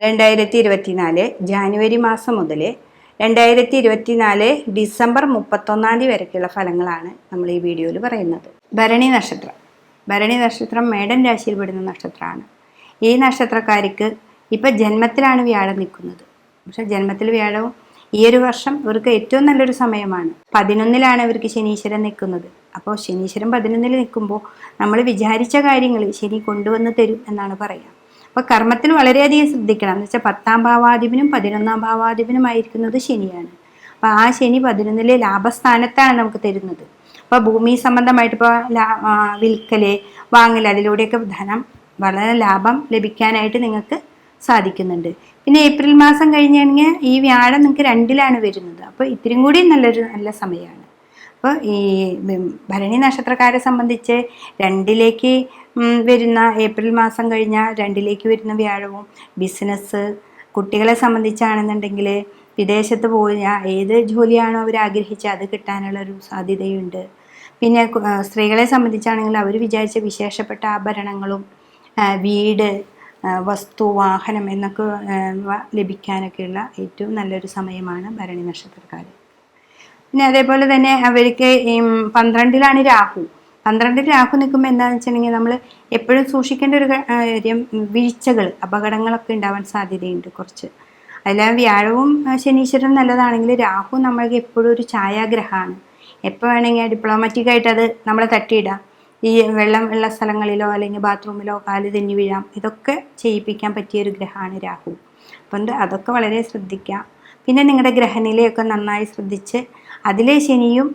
രണ്ടായിരത്തി ഇരുപത്തിനാല് ജാനുവരി മാസം മുതൽ രണ്ടായിരത്തി ഇരുപത്തിനാല് ഡിസംബർ മുപ്പത്തൊന്നാം തീയതി വരയ്ക്കുള്ള ഫലങ്ങളാണ് നമ്മൾ ഈ വീഡിയോയിൽ പറയുന്നത്. ഭരണി നക്ഷത്രം. ഭരണി നക്ഷത്രം മേടൻ രാശിയിൽ പെടുന്ന നക്ഷത്രമാണ്. ഈ നക്ഷത്രക്കാർക്ക് ഇപ്പം ജന്മത്തിലാണ് വ്യാഴം നിൽക്കുന്നത്. പക്ഷെ ജന്മത്തിൽ വ്യാഴവും ഈ ഒരു വർഷം ഇവർക്ക് ഏറ്റവും നല്ലൊരു സമയമാണ്. പതിനൊന്നിലാണ് ഇവർക്ക് ശനീശ്വരൻ നിൽക്കുന്നത്. അപ്പോൾ ശനീശ്വരൻ പതിനൊന്നിൽ നിൽക്കുമ്പോൾ നമ്മൾ വിചാരിച്ച കാര്യങ്ങൾ ശനി കൊണ്ടുവന്ന് തരും എന്നാണ് പറയുക. അപ്പോൾ കർമ്മത്തിൽ വളരെയധികം ശ്രദ്ധിക്കണം. എന്ന് വെച്ചാൽ പത്താം ഭാവാധിപനും പതിനൊന്നാം ഭാവാധിപനുമായിരിക്കുന്നത് ശനിയാണ്. അപ്പോൾ ആ ശനി പതിനൊന്നിലെ ലാഭസ്ഥാനത്താണ് നമുക്ക് തരുന്നത്. അപ്പോൾ ഭൂമി സംബന്ധമായിട്ട് ഇപ്പോൾ വിൽക്കൽ വാങ്ങൽ അതിലൂടെയൊക്കെ ധനം വളരെ ലാഭം ലഭിക്കാനായിട്ട് നിങ്ങൾക്ക് സാധിക്കുന്നുണ്ട്. പിന്നെ ഏപ്രിൽ മാസം കഴിഞ്ഞാണെങ്കിൽ ഈ വ്യാഴം നിങ്ങൾക്ക് രണ്ടിലാണ് വരുന്നത്. അപ്പോൾ ഇത്തിരിയും കൂടി നല്ലൊരു നല്ല സമയമാണ്. അപ്പോൾ ഈ ഭരണി നക്ഷത്രക്കാരെ സംബന്ധിച്ച് രണ്ടിലേക്ക് വരുന്ന ഏപ്രിൽ മാസം കഴിഞ്ഞ രണ്ടിലേക്ക് വരുന്ന വ്യാഴവും ബിസിനസ് കുട്ടികളെ സംബന്ധിച്ചാണെന്നുണ്ടെങ്കിൽ വിദേശത്ത് പോയ ഏത് ജോലിയാണോ അവർ ആഗ്രഹിച്ചത് അത് കിട്ടാനുള്ള ഒരു സാധ്യതയുണ്ട്. പിന്നെ സ്ത്രീകളെ സംബന്ധിച്ചാണെങ്കിൽ അവർ വിചാരിച്ച വിശേഷപ്പെട്ട ആഭരണങ്ങളും വീട് വസ്തു വാഹനം എന്നൊക്കെ ലഭിക്കാനൊക്കെയുള്ള ഏറ്റവും നല്ലൊരു സമയമാണ് ഭരണി നക്ഷത്രക്കാർ. പിന്നെ അതേപോലെ തന്നെ അവർക്ക് പന്ത്രണ്ടിലാണ് രാഹു. പന്ത്രണ്ടിൽ രാഹു നിൽക്കുമ്പോൾ എന്താണെന്ന് വെച്ചിട്ടുണ്ടെങ്കിൽ നമ്മൾ എപ്പോഴും സൂക്ഷിക്കേണ്ട ഒരു കാര്യം വീഴ്ചകൾ അപകടങ്ങളൊക്കെ ഉണ്ടാവാൻ സാധ്യതയുണ്ട് കുറച്ച്. അതിൽ വ്യാഴവും ആ, ശനീശ്വരനും നല്ലതാണെങ്കിൽ രാഹു നമ്മൾക്ക് എപ്പോഴും ഒരു ഛായാഗ്രഹമാണ്. എപ്പോൾ വേണമെങ്കിൽ ഡിപ്ലോമാറ്റിക് ആയിട്ട് അത് നമ്മളെ തട്ടിയിടാം. ഈ വെള്ളം ഉള്ള സ്ഥലങ്ങളിലോ അല്ലെങ്കിൽ ബാത്റൂമിലോ കാൽ തെന്നി വീഴാം. ഇതൊക്കെ ചെയ്യിപ്പിക്കാൻ പറ്റിയ ഒരു ഗ്രഹമാണ് രാഹു. അപ്പം അതൊക്കെ വളരെ ശ്രദ്ധിക്കാം. പിന്നെ നിങ്ങളുടെ ഗ്രഹനിലയൊക്കെ നന്നായി ശ്രദ്ധിച്ച് അതിലെ ശനിയും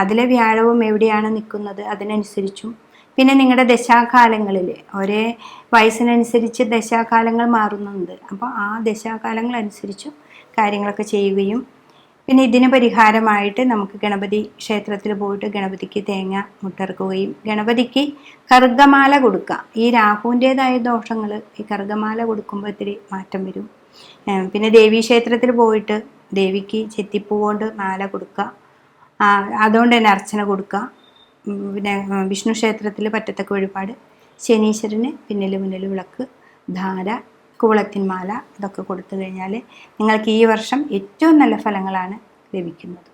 അതിലെ വ്യാഴവും എവിടെയാണ് നിൽക്കുന്നത്? അതിനനുസരിച്ചും. പിന്നെ നിങ്ങളുടെ ദശാകാലങ്ങളിൽ ഒരേ വയസ്സിനനുസരിച്ച് ദശാകാലങ്ങൾ മാറുന്നുണ്ട്. അപ്പോൾ ആ ദശാകാലങ്ങൾ അനുസരിച്ചും കാര്യങ്ങളൊക്കെ ചെയ്യുകയും. പിന്നെ ഇതിന് പരിഹാരമായിട്ട് നമുക്ക് ഗണപതി ക്ഷേത്രത്തിൽ പോയിട്ട് ഗണപതിക്ക് തേങ്ങ മുട്ടിറക്കുകയും ഗണപതിക്ക് കറുകമാല കൊടുക്കുക ഈ രാഹുവിന്റെതായ ദോഷങ്ങൾ ഈ കറുകമാല കൊടുക്കുമ്പോൾ ഇത്തിരി മാറ്റം വരും. പിന്നെ ദേവീ ക്ഷേത്രത്തിൽ പോയിട്ട് ദേവിക്ക് ചെത്തിപ്പൂ കൊണ്ട് മാല കൊടുക്കുക അതുകൊണ്ട് തന്നെ അർച്ചന കൊടുക്കുക. പിന്നെ വിഷ്ണു ക്ഷേത്രത്തിൽ പറ്റത്തക്ക വഴിപാട്. ശനീശ്വരന് പിന്നിൽ മുന്നിൽ വിളക്ക് ധാര കൂളത്തിൻ മാല ഇതൊക്കെ കൊടുത്തു കഴിഞ്ഞാൽ നിങ്ങൾക്ക് ഈ വർഷം ഏറ്റവും നല്ല ഫലങ്ങളാണ് ലഭിക്കുന്നത്.